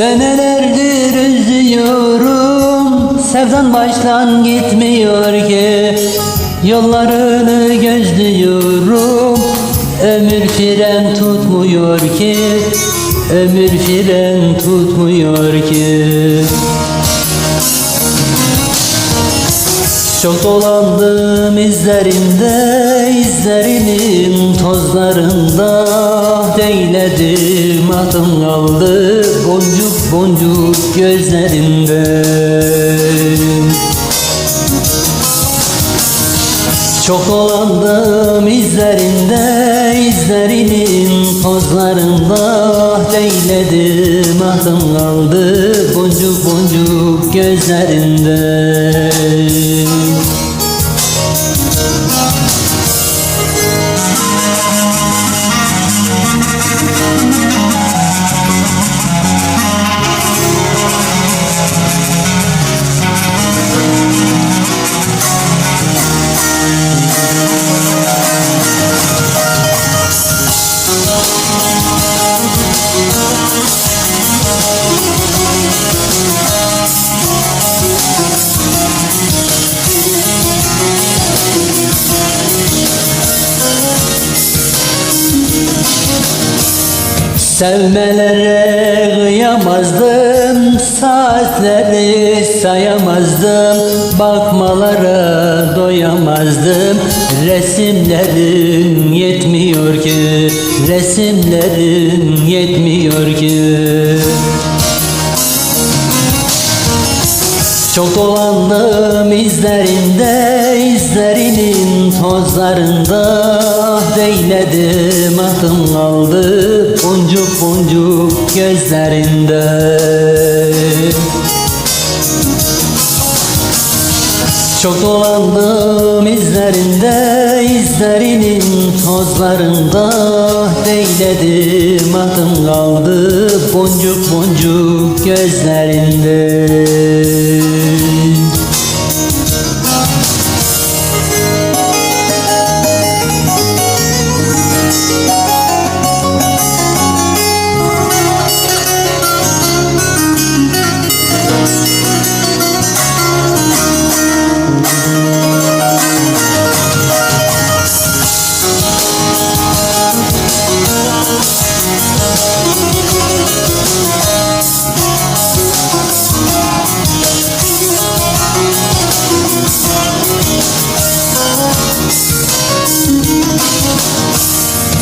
Senelerdir üzüyorum. Sevdan baştan gitmiyor ki. Yollarını gözlüyorum. Ömür fren tutmuyor ki. Ömür fren tutmuyor ki. Çok dolandım izlerinde, izlerinin tozlarında Değledim adım kaldı. Boncuk boncuk gözlerinde. Çok dolandım izlerinde, izlerinin tozlarında Değledim adım kaldı. Boncuk boncuk gözlerinde Sevmelere kıyamazdım Saatleri sayamazdım Bakmalara doyamazdım. Resimlerin yetmiyor ki Resimlerin yetmiyor ki. Çok dolandım izlerinde, izlerinin tozlarında. Değledim aklım kaldı boncuk boncuk gözlerinde. Çok dolandım izlerinde, izlerinin tozlarında. Değledim aklım kaldı boncuk boncuk gözlerinde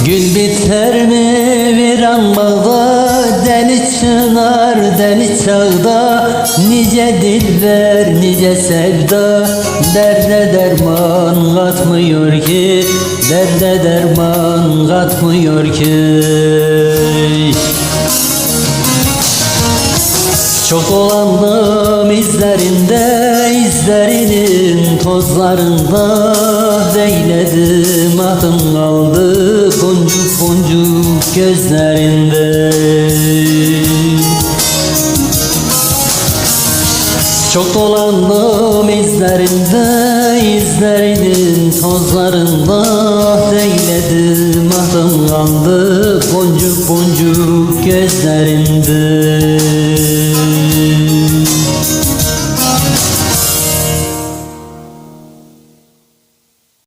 Gül biter mi viran bağda Deli çınar deli çağda. Nice dilber nice sevda Derde derman katmıyor ki Derde derman katmıyor ki. Çok dolandım izlerinde, izlerinin tozlarında Değledim adım kaldı boncuk boncuk gözlerinde. Çok dolandım izlerinde, izlerinin tozlarında Değledim adım kaldı boncuk boncuk gözlerinde